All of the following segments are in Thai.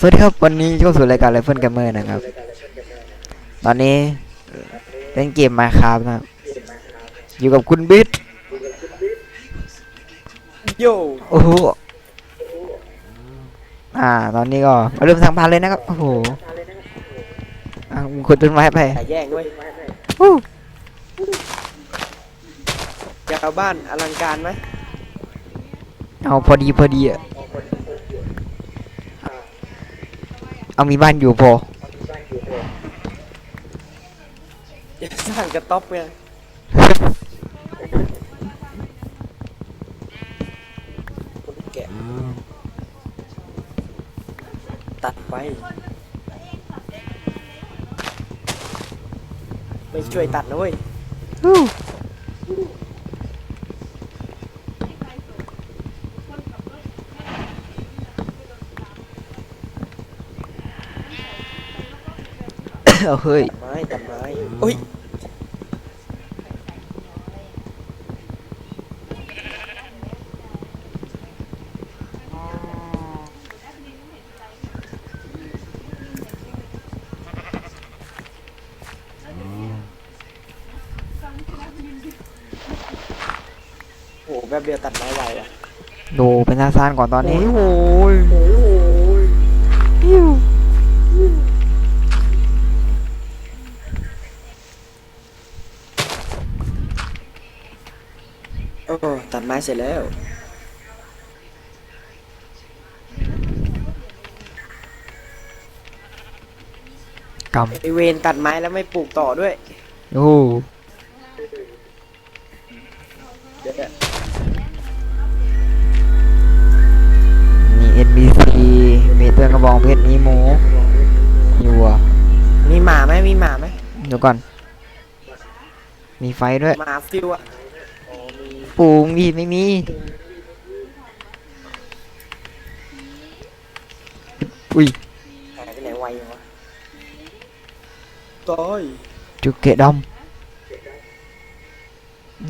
สวัสดีครับวันนี้เข้าสู่รายการไลฟ์เฟิลกัมเมอร์นะครับ ตอนนี้เล่นเกมมาครับนะครับอยู่กับคุณบิ๊ดโยโอ้โหอ่า ตอนนี้ก็มาเริ่มทางพานเลยนะครับโอ้โหอะขุดต้นไม้ไปแต่แย่งด้วยฮู้จะเอาบ้านอลังการไหมเอาพอดีพอดีอะ เอามีบ้านอยู่พอจะสร้างกระต๊อบไงแกะตัดไป ไม่ช่วยตัดนะเว้ยฮู้ เอาเฮ้ย ไม้ตัดไม้อุ้ยโหแบบเดียวตัดไม้ไวว่ะ ดูเป็นซาซานก่อนตอนนี้ โอ้โอ้ย ตัดไม้เสร็จแล้ว กไอเวนตัดไม้แล้วไม่ปลูกต่อด้วยำโอ้เดี๋ยวมี NBC มีเตือนกระบองเพชรมีหมูมีวัวมีหมาไหมมีหมาไหมเดี๋ยวก่อน มีไฟด้วย หมาฟิวอะอ๋ อมีปูมีไม่มีอุ้ยหายไปไหนไวยังวะต้อยจุกเกะดำ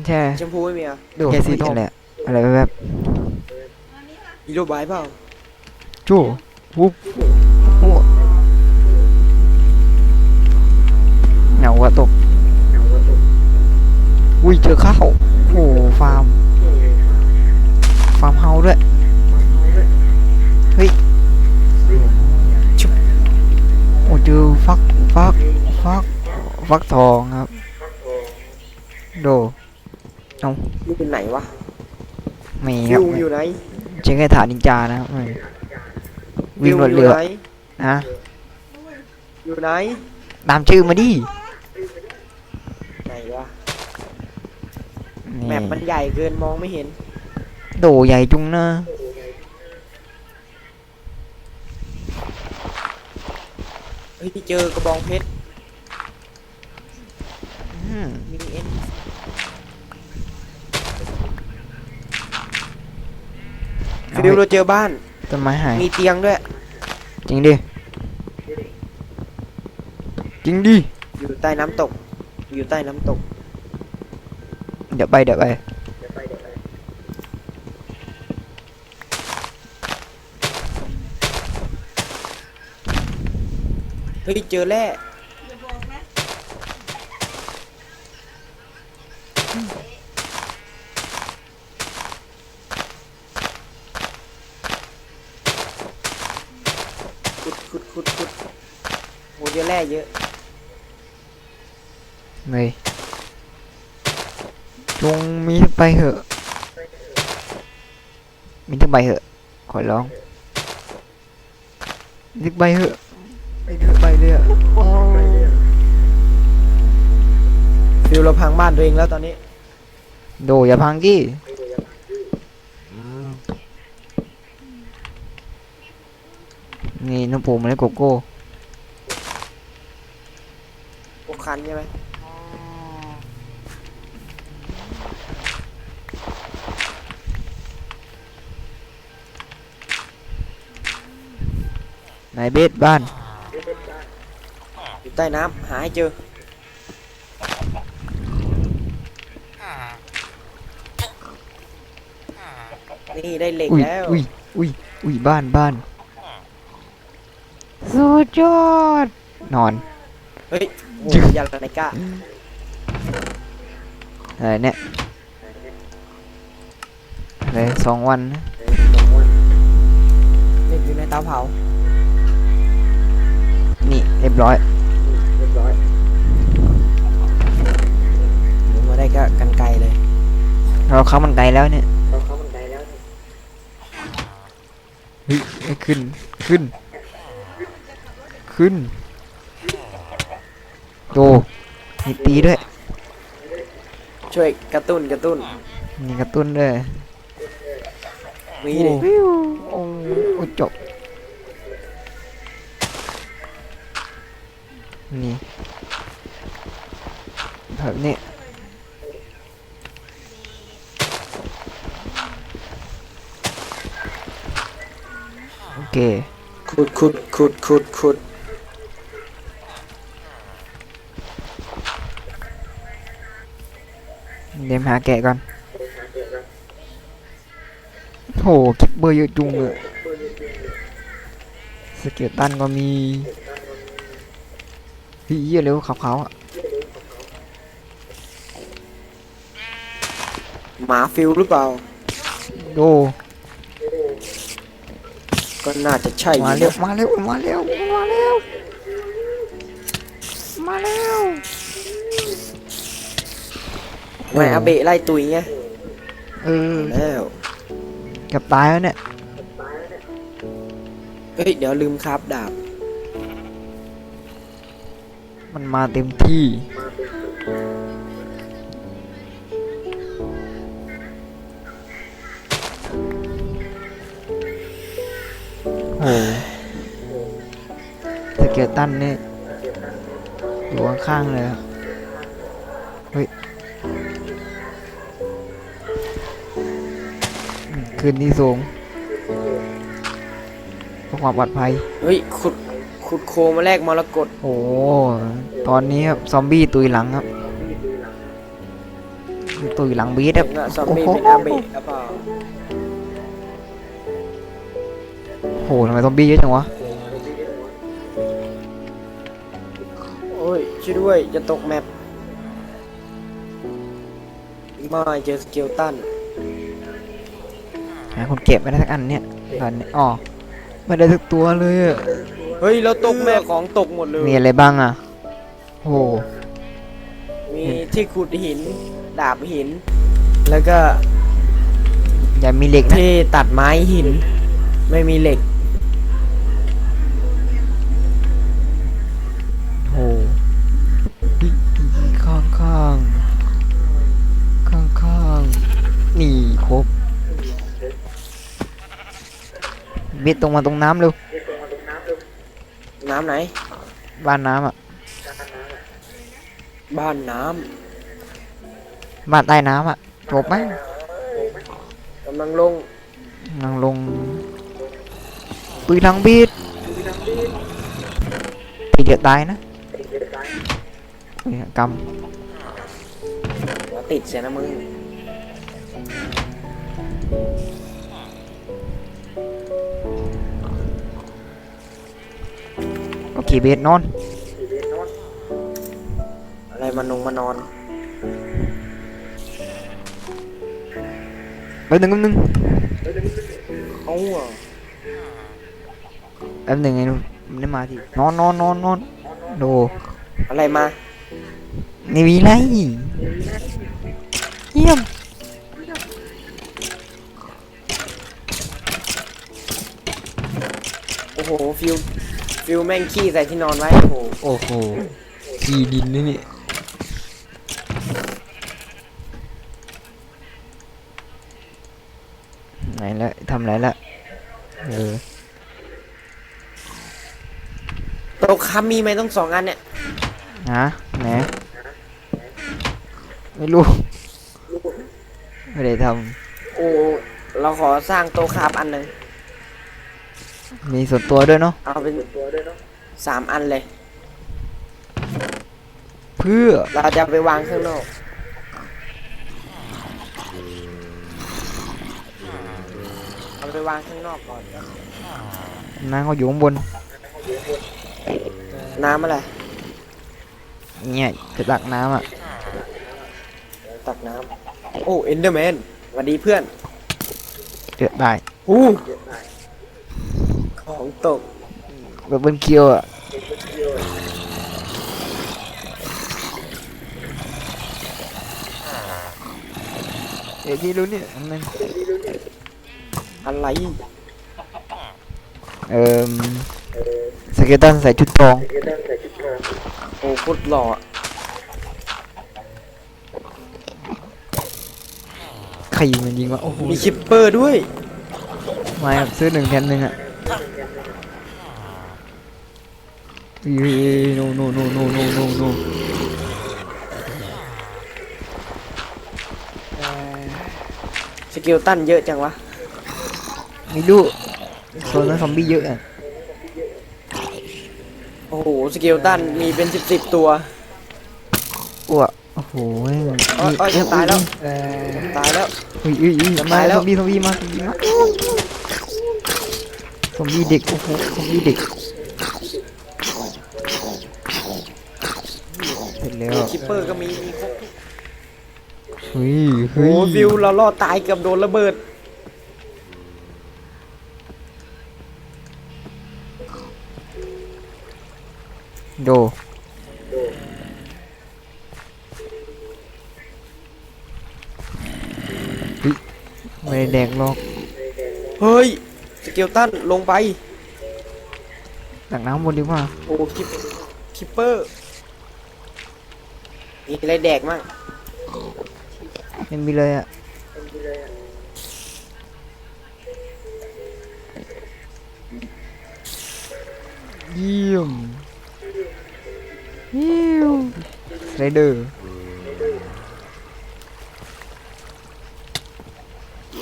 ใช่ชมพูไม่มีอะดูแค่สีทองแหละอะไรแบบฮีโร่บายเปล่าๆจู่วุบหัวเหงาอะตกอุ้ยเจอข้าว โอ้ฟาร์ม ฟาร์มเฮาส์ด้วย เฮ้ยชุบโอ้เจอฟักฟักฟักฟักทองครับ โดนี่เป็นไหนวะมีคฟิรับวอยู่ไหนเจอแค่ฐานนินจานะครับไม่วิ่งรถฟิเรืออยู่ไหนฮะอยู่ไหนตามชื่อมาดิ ไหนวะ นี่ แมปมันใหญ่เกินมองไม่เห็น โดใหญ่จุงนะเฮ้ยเจอกระบองเพชรอืมมีเอ็นเอาฟิวไว้เราเจอบ้านต้นไม้หาย มีเตียงด้วย จริงดิ จริงดิ อยู่ใต้น้ำตก อยู่ใต้น้ำตก เดี๋ยวไปเดี๋ยวไปเฮ้ยเจอแร่ขุดขุดขุดขุดโหเจอแร่เยอะ เลยจงมี ไปเหอะมีทั้งใบเหอะ ขอร้องมีทั้งใบเหอะมีทั้งใบเลยอะโอ้ฟิวเราพังบ้านตัวเองแล้วตอนนี้ โดอย่าพังกี้นี่น้องปูมันได้โกโก้พวกคันใช่ไหม ไหนเบสบ้าน อยู่ใต้น้ำหาให้เจอ นี่ได้เหล็กอุ้ยแล้ว อุ้ยอุ้ยอุ้ยบ้านบ้านสุดยอด นอน เฮ้ยโอ้จึ๊กยาลาไนก้าอะไรเนี่ยอะไรสองวันนะเด็กอยู่ในเตาเผา นี่เรียบร้อยเรียบร้อยหมุนมาได้ก็กันไกลเลย เราเข้ามันไกลแล้วเนี่ยเราเข้ามันไกลแล้วเฮ้ยเอ้ยขึ้นขึ้น ขึ้นโตมีตีด้วย ช่วยกระตุ้นกระตุ้นมีกระตุ้นด้วยมีโอ้ดิวิวโอ้โอ้จบ นี่แบบนี้โอเคขุดขุดขุดขุดขุดเดี๋ยวหาแกะก่อนโหคิปเบอร์เยอะจุงเลยสเกตตันก็มี เฮ้ยเหี้ยเร็วขาวๆอะหมาฟิลหรือเปล่า โดก็น่าจะใช่อยู่มานะเร็วมาเร็วมาเร็วมาเร็วมาเร็วไม่อาเบะไล่ตุยไงเออแล้วเกับตายแล้วเนี่ยเฮ้ยเดี๋ยวลืมครับดาบ มันมาเต็มที่ โอ้สเกลตันนี่อยู่ข้างๆเลยอะเฮ้ยอืมขึ้นที่สูงเพื่อความปลอดภัย เฮ้ยขุด ขุดโคมาแลกมรกตโอ้ตอนนี้ครับซอมบี้ตุยหลังครับ ตุยหลังบีดครับเห็นว่าซอมบี้โอ้โหเป็นอาเบะหรือเปล่าโหทำไมซอมบี้เยอะจังวะโอ้ยช่วยด้วยจะตกแมปไม่เจอสเกลตันหาคนเก็บไม่ได้สักอันเนี่ยตอนนี้อ๋อไม่ได้สักตัวเลยอะ เฮ้ยเราตกแม่ของตกหมดเลย มีอะไรบ้างอะโหมีที่ขุดหิน ดาบหิน แล้วก็อย่ามีเหล็กนะที่ตัดไม้หิน ไม่มีเหล็กโหเฮ้ยข้างข้างข้างข้างๆนี่ครบบิดตรงมาตรงน้ำเร็ว น้ำไหน บ้านน้ำอะ บ้านน้บ้านใต้น้ำอะจบไหมำกำลังลงนั่งลงตุยหลังบีดทีเดียวตายนะอุ้ยกหัวติดเสียนะมึง โอเคเบสนอน อะไรมานงมานอนแป๊บหนึงแป๊บหนึงเขาอะแป๊บหนึงไอ้หนูมันได้มาทีนอนนอนนอนนอนดูอะไรมานี่มีไรเยี่ยมโอ้โหฟิว ฟิวแม่งขี้ใส่ที่นอนไว้โอ้โหโอ้โหขี่ดินนี่นี่ไหนละทำไรละเออโตะคำมีไหมต้องสองอันเนี่ยฮะไหนไม่รู้ไม่ได้ทโอ้เราขอสร้างโตะคาบอันหนึ่งำ มีส่วนตัวด้วยเนาะเอาเป็นสามอันเลย เพื่อเราจะไปวางข้างนอกเอาไปวางข้างนอกก่อนนางก็อยู่ข้างบนเน้ำอะไร เนี่ยจะตักน้ำอะ ตักน้ำโอ้เอนเดอร์แมนสวัสดีเพื่อน เดือดได้ อู้ ของตกแบบเบิ้ลเกียวอะเดี๋ยวที่รู้เนี่ยอันนึงอะไร เอ่อสเกลตันใส่ชุดทอง โอ้โคตรหล่ออะใครยิงมันยิงวะโอ้โหมีคิปเปอร์ด้วยมาครับซื้อหนึ่งแถมหนึ่งอะ อีโนโนโนโนโนโนโนสเกลตันเยอะจังวะ ไม่รู้โซนนั้นซอมบี้เยอะอะโอ้โหสเกลตันมีเป็นสิบสิบตัวอ้วกโอ้โหอ้อยอ้อยจะตายแล้ว เออตายแล้ว อุ้ยอุ้ยอุ้ยจะมาตายแล้ซวอมบี้ซอมบี้มาซอมบี้มาซอมบี้เด็กโอ้โหซอมบี้เด็ก แล้วมีคิปเปอร์ก็มีมีครบเฮ้ยโอ้เฮ้ยโหฟิวเรารอดตายเกือบโดนระเบิด โดเฮ้ยไม่ได้แดกหรอกเฮ้ย สเกลตันลงไป ตักน้ำบนดีกว่า โอ้คิปคิปเปอร์ มีอะไรแดกมั่งไม่มีเลยอะเยี่ยมเยี่ยมไรเดอร์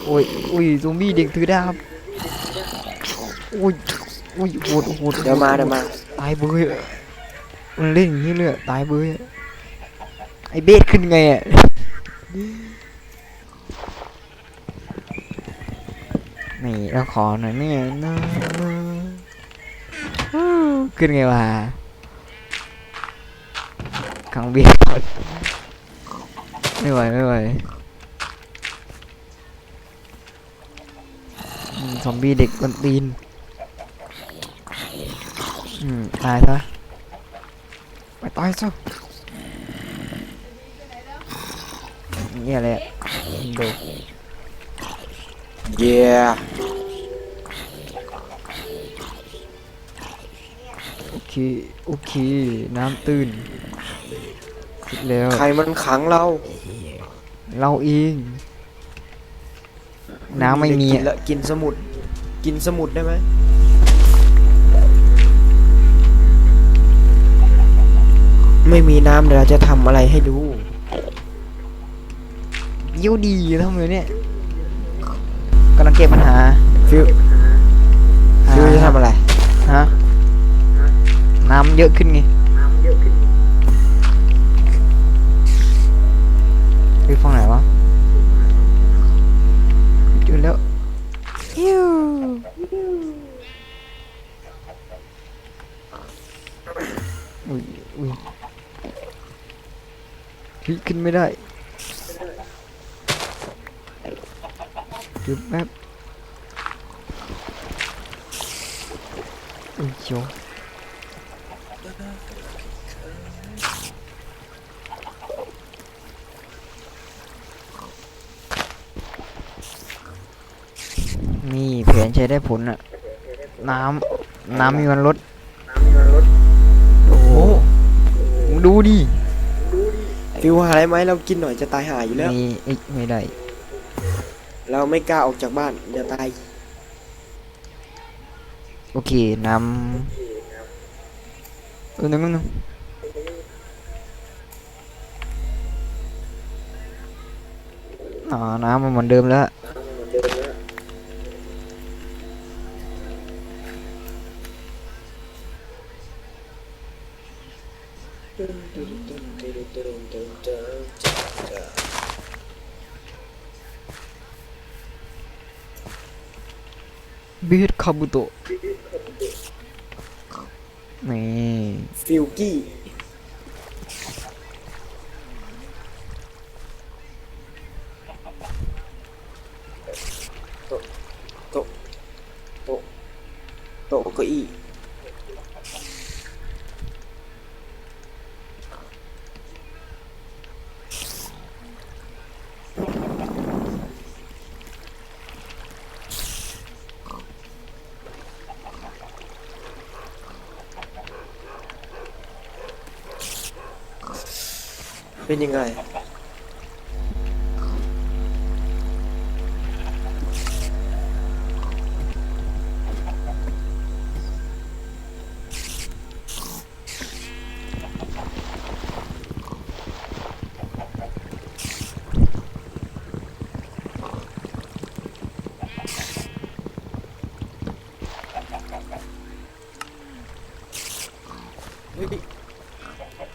โอ้ยอุ้ยซอมบี้เด็กถือดาบอุ้ยอุ้ยโหดโหดเดี๋ยวมาเดี๋ยวมา ตายเบื่อมันเล่นอย่างนี้เลยอะตายเบื่อ ไอเบสขึ้นไงอะนี่เราขอหน่อยเนี่นะขึ้นไงวะขังเบียร์ไม่ไหวไม่ไหวซอมบี้เด็กกวนตีนอืมตายซะไปตายซะ เนี่ยแหละโดเย้โอเคโอเค น้ำตื้นเสร็จแล้วใครมันขังเรา เราเอง น้ำไม่มีกินอะละกินสมุด กินสมุดได้ไหมไม่มีน้ำเดี๋ยวเราจะทำอะไรให้ดู ยิ้วดีทำไมเนี่ยกำลังเก็บปัญหาฟิวฟิวจะทำอะไรฮะน้ำเยอะขึ้นไงไปฟังไหนวะเจอแล้วฮิวอุ้ยอุ้ยเฮ้ยขึ้นไม่ได้ หยุดแป๊บอุ้ยโจนี่แผนใช้ได้ผลอะน้ำ น้ำมีมันลดโอ้โหมึงดูดิฟิวหาอะไรไหมเรากินหน่อยจะตายหาอยู่แล้ว นี่เอ้ยไม่ได้ เราไม่กล้าออกจากบ้าน เดี๋ยวตาย โอเคน้ำเออนึงนึงนึงอ๋อน้ำมันเหมือนเดิมแล้ว บีดคาบุโตะนี่ฟิลกี้ เป็นยังไง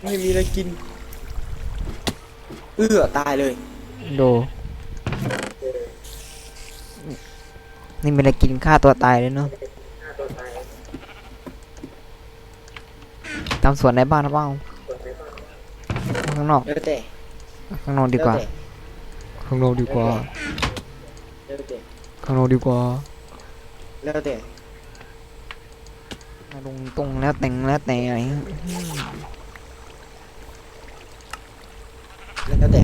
ไม่มีอะไรกิน เอื้อตายเลยดู นี่เป็นอะไรกินฆ่าตัวตายเลยเนาะตามสวนในบ้านหรือเปล่าข้างนอก แล้วแต่ข้างนอกดีกว่าแล้แต่ข้างนอกดีกว่า แล้วแต่ข้างนอกดีกว่าแล้วแต่ลงตรงแล้วแต่งแล้วแต่อะไร แล้วแต่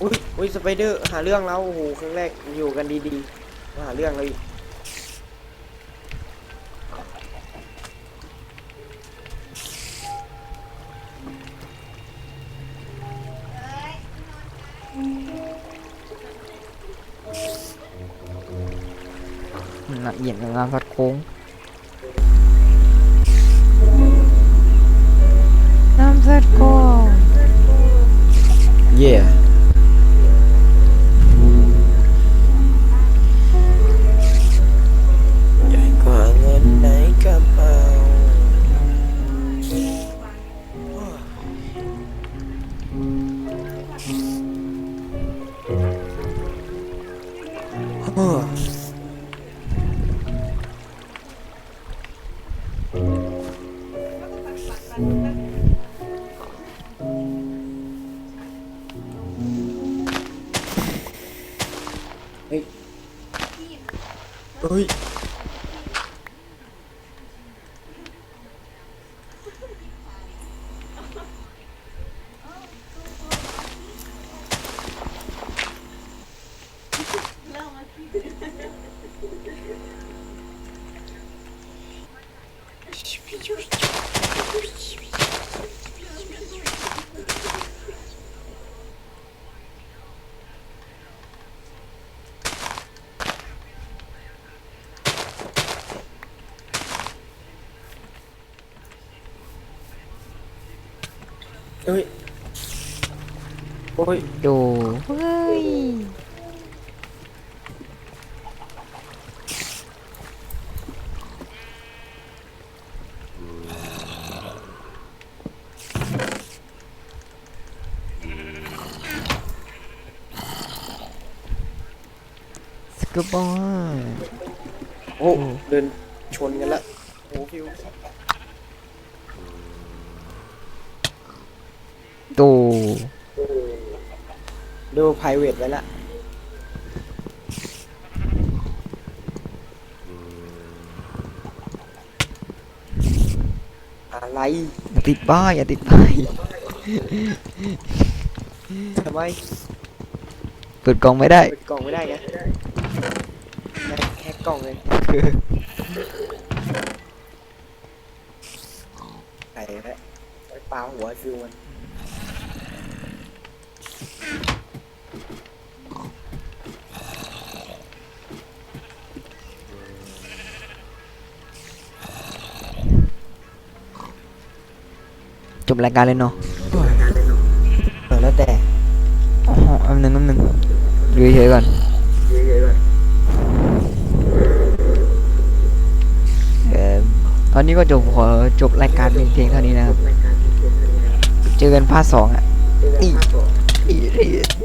อุ้ยอุ้ยสไปเดอร์หาเรื่องแล้วโอ้โหครั้งแรกอยู่กันดีๆมาหาเรื่องเราอีก ละเอียดกับงานพัดโค้ เฮ้ย โอ้ยดูเฮ้ย กูบอยโอ้เดินชนกันละโอ้ฟิวดูดู private ไว้ละอะไรอย่าติดป้ายอย่าติดป้ายทำไมเปิดกล่องไม่ได้ เปิดกล่องไม่ได้ไงแฮ กแฮกกล่องเลยไก่แล้วไปปาหัวฟิวมันจบรายการเลยเนาะเออแล้วแต่อ๋ออันหนึ่งอันหนึ่งดูเฉยๆก่อนเอ่ อตอนนี้ก็จบขอจบรายการเพียงเท่านี้นะครับ เจอกันภาคสองอะ